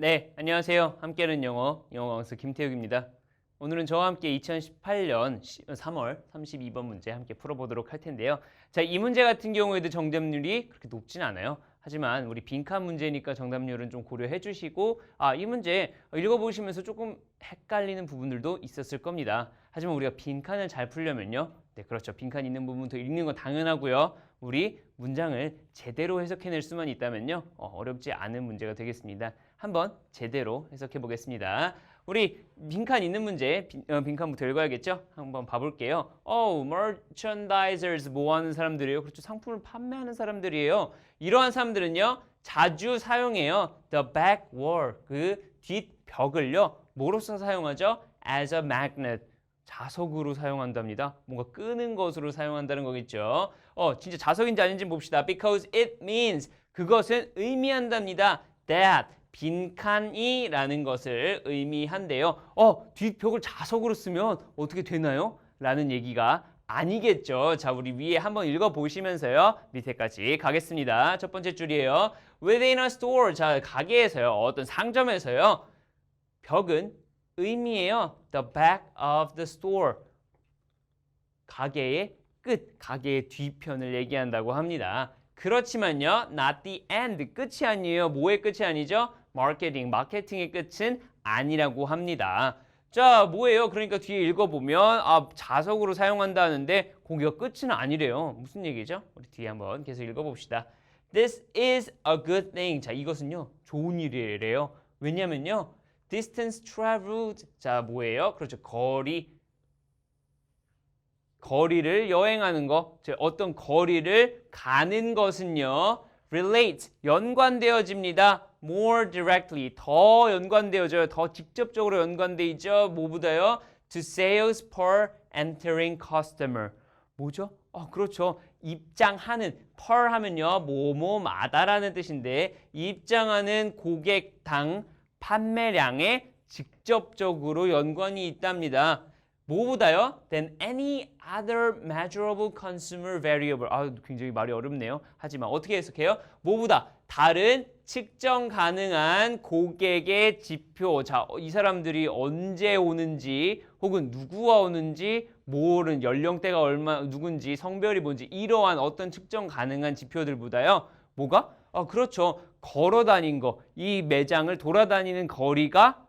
네, 안녕하세요. 함께는 영어, 영어 강사 김태욱입니다. 오늘은 저와 함께 2018년 3월 32번 문제 함께 풀어보도록 할 텐데요. 자, 이 문제 같은 경우에도 정답률이 그렇게 높진 않아요. 하지만 우리 빈칸 문제니까 정답률은 좀 고려해 주시고 아, 이 문제 읽어보시면서 조금 헷갈리는 부분들도 있었을 겁니다. 하지만 우리가 빈칸을 잘 풀려면요. 네, 그렇죠. 빈칸 있는 부분부터 읽는 건 당연하고요. 우리 문장을 제대로 해석해낼 수만 있다면요. 어, 어렵지 않은 문제가 되겠습니다. 한번 제대로 해석해 보겠습니다. 우리 빈칸 있는 문제 빈, 어, 빈칸부터 읽어야겠죠? 한번 봐볼게요. Oh, merchandisers 뭐 하는 사람들이에요? 그렇죠. 상품을 판매하는 사람들이에요. 이러한 사람들은요. 자주 사용해요. The back wall 그 뒷벽을요. 뭐로서 사용하죠? As a magnet 자석으로 사용한답니다. 뭔가 끄는 것으로 사용한다는 거겠죠. 어, 진짜 자석인지 아닌지 봅시다. Because it means 그것은 의미한답니다. That 빈칸이라는 것을 의미한대요. 어, 뒷벽을 자석으로 쓰면 어떻게 되나요? 라는 얘기가 아니겠죠. 자, 우리 위에 한번 읽어 보시면서요. 밑에까지 가겠습니다. 첫 번째 줄이에요. Within a store. 자, 가게에서요. 어떤 상점에서요. 벽은 의미해요. The back of the store. 가게의 끝, 가게의 뒤편을 얘기한다고 합니다. 그렇지만요, not the end, 끝이 아니에요. 뭐의 끝이 아니죠? 마케팅, 마케팅의 끝은 아니라고 합니다. 자, 뭐예요? 그러니까 뒤에 읽어보면 아, 자석으로 사용한다는데 거기가 끝은 아니래요. 무슨 얘기죠? 우리 뒤에 한번 계속 읽어봅시다. This is a good thing. 자, 이것은요, 좋은 일이래요. 왜냐면요, distance traveled. 자, 뭐예요? 그렇죠. 거리, 거리를 여행하는 거, 즉 어떤 거리를 가는 것은요, relate 연관되어집니다. more directly 더 연관되어져요. 더 직접적으로 연관돼 있죠. 뭐보다요? to sales per entering customer. 뭐죠? 어, 그렇죠. 입장하는 per 하면요. 뭐뭐마다라는 뜻인데 입장하는 고객당 판매량에 직접적으로 연관이 있답니다. 뭐보다요? than any other measurable consumer variable. 아, 굉장히 말이 어렵네요. 하지만 어떻게 해석해요? 뭐보다 다른 측정 가능한 고객의 지표. 자, 이 사람들이 언제 오는지 혹은 누구와 오는지 모르는 연령대가 얼마 누군지 성별이 뭔지 이러한 어떤 측정 가능한 지표들보다요. 뭐가? 아, 그렇죠. 걸어 다닌 거. 이 매장을 돌아다니는 거리가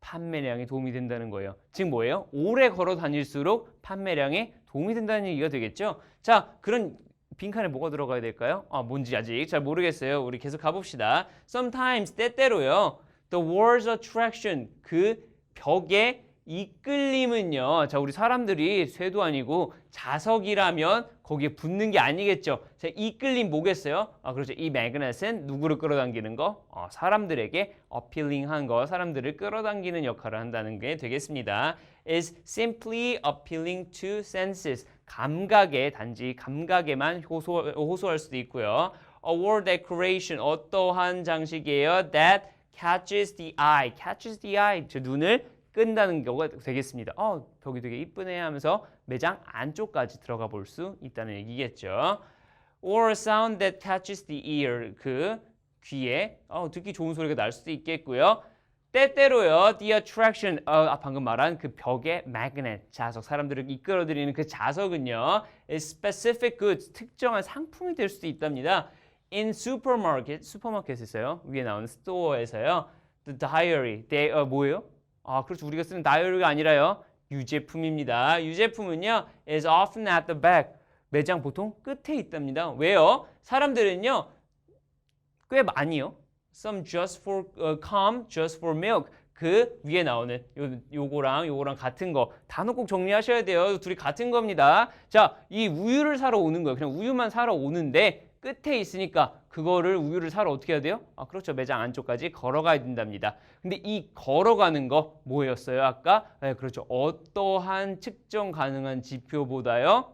판매량에 도움이 된다는 거예요. 즉 뭐예요? 오래 걸어 다닐수록 판매량에 도움이 된다는 얘기가 되겠죠. 자, 그런 빈칸에 뭐가 들어가야 될까요? 아, 뭔지 아직 잘 모르겠어요. 우리 계속 가봅시다. Sometimes 때때로요. The wall's attraction 그 벽의 이끌림은요. 자, 우리 사람들이 쇠도 아니고 자석이라면 거기에 붙는 게 아니겠죠. 자, 이끌림 뭐겠어요? 아, 그렇죠. 이 매그넷은 누구를 끌어당기는 거? 어, 사람들에게 어필링한 거, 사람들을 끌어당기는 역할을 한다는 게 되겠습니다. is simply appealing to senses. 감각에 단지 감각에만 호소, 호소할 수도 있고요. A wall decoration 어떠한 장식이에요? That catches the eye. catches the eye. 저 눈을 끈다는 경우가 되겠습니다. 어, 벽이 되게 이쁘네 하면서 매장 안쪽까지 들어가 볼 수 있다는 얘기겠죠. Or sound that catches the ear. 그 귀에 어, 듣기 좋은 소리가 날 수도 있겠고요. 때때로요, the attraction, 어, 아, 방금 말한 그 벽의 magnet, 자석, 사람들을 이끌어들이는 그 자석은요, specific goods, 특정한 상품이 될 수도 있답니다. In supermarket, 슈퍼마켓에서요, 위에 나오는 스토어에서요, the diary, they, 어, 뭐예요? 아, 그렇죠. 우리가 쓰는 다이어리가 아니라요. 유제품입니다. 유제품은요, is often at the back. 매장 보통 끝에 있답니다. 왜요? 사람들은요, 꽤 많이요. Some just for uh, come, just for milk. 그 위에 나오는 요, 요거랑 요거랑 같은 거 단어 꼭 정리하셔야 돼요. 둘이 같은 겁니다. 자, 이 우유를 사러 오는 거예요. 그냥 우유만 사러 오는데 끝에 있으니까 그거를 우유를 사러 어떻게 해야 돼요? 아, 그렇죠. 매장 안쪽까지 걸어가야 된답니다. 근데 이 걸어가는 거 뭐였어요? 아까? 네, 그렇죠. 어떠한 측정 가능한 지표보다요.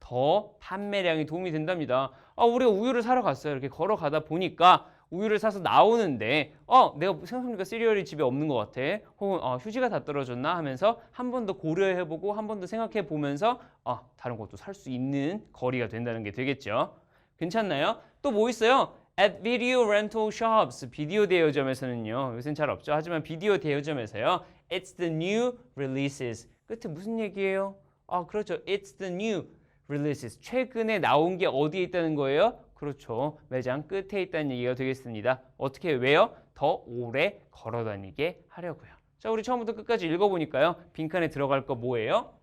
더 판매량이 도움이 된답니다. 아, 우리가 우유를 사러 갔어요. 이렇게 걸어가다 보니까 우유를 사서 나오는데 어 내가 생각해보니까 시리얼이 집에 없는 것 같아 혹은 어, 휴지가 다 떨어졌나 하면서 한 번 더 고려해보고 한 번 더 생각해보면서 어, 다른 것도 살 수 있는 거리가 된다는 게 되겠죠 괜찮나요? 또 뭐 있어요? At video rental shops, 비디오 대여점에서는요. 요새는 잘 없죠. 하지만 비디오 대여점에서요. It's the new releases. 끝에 무슨 얘기예요? 아, 그렇죠. It's the new releases. 최근에 나온 게 어디에 있다는 거예요? 그렇죠. 매장 끝에 있다는 얘기가 되겠습니다. 어떻게 왜요? 더 오래 걸어 다니게 하려고요. 자, 우리 처음부터 끝까지 읽어보니까요. 빈칸에 들어갈 거 뭐예요?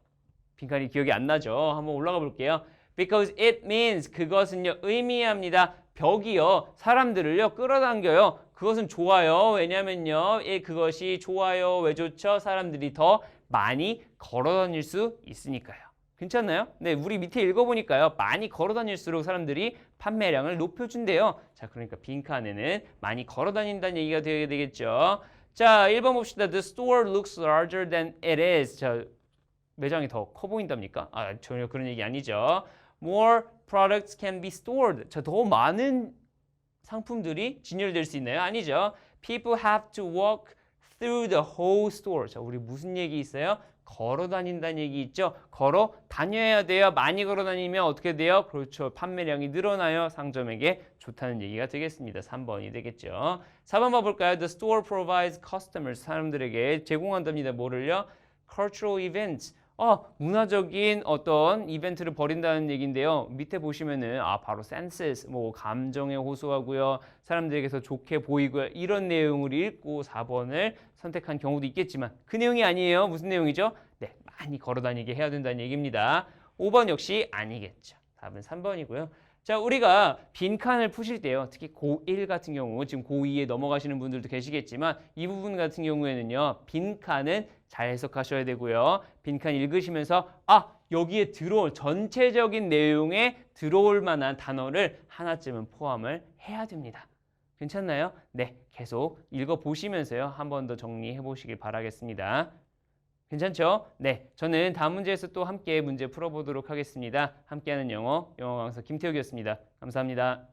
빈칸이 기억이 안 나죠? 한번 올라가 볼게요. Because it means 그것은요 의미합니다. 벽이요 사람들을요 끌어당겨요. 그것은 좋아요. 왜냐면요 예, 그것이 좋아요. 왜 좋죠? 사람들이 더 많이 걸어다닐 수 있으니까요. 괜찮나요? 네, 우리 밑에 읽어보니까요. 많이 걸어다닐수록 사람들이 판매량을 높여준대요. 자, 그러니까 빈칸에는 많이 걸어다닌다는 얘기가 되게 되겠죠. 자, 1번 봅시다. The store looks larger than it is. 자, 매장이 더 커 보인답니까? 아, 전혀 그런 얘기 아니죠. More products can be stored. 자, 더 많은 상품들이 진열될 수 있나요? 아니죠. People have to walk through the whole store. 자, 우리 무슨 얘기 있어요? 걸어 다닌다는 얘기 있죠. 걸어 다녀야 돼요. 많이 걸어 다니면 어떻게 돼요? 그렇죠. 판매량이 늘어나요. 상점에게 좋다는 얘기가 되겠습니다. 3번이 되겠죠. 4번 봐볼까요? The store provides customers. 사람들에게 제공한답니다. 뭐를요? cultural events. 어, 문화적인 어떤 이벤트를 벌인다는 얘기인데요. 밑에 보시면은 아 바로 senses, 뭐 감정에 호소하고요. 사람들에게서 좋게 보이고요. 이런 내용을 읽고 4번을 선택한 경우도 있겠지만 그 내용이 아니에요. 무슨 내용이죠? 네, 많이 걸어 다니게 해야 된다는 얘기입니다. 5번 역시 아니겠죠. 답은 3번이고요. 자, 우리가 빈칸을 푸실 때요. 특히 고1 같은 경우, 지금 고2에 넘어가시는 분들도 계시겠지만 이 부분 같은 경우에는요. 빈칸은 잘 해석하셔야 되고요. 빈칸 읽으시면서 아, 여기에 들어올 전체적인 내용에 들어올 만한 단어를 하나쯤은 포함을 해야 됩니다. 괜찮나요? 네, 계속 읽어 보시면서요. 한 번 더 정리해 보시길 바라겠습니다. 괜찮죠? 네, 저는 다음 문제에서 또 함께 문제 풀어보도록 하겠습니다. 함께하는 영어, 영어 강사 김태욱이었습니다. 감사합니다.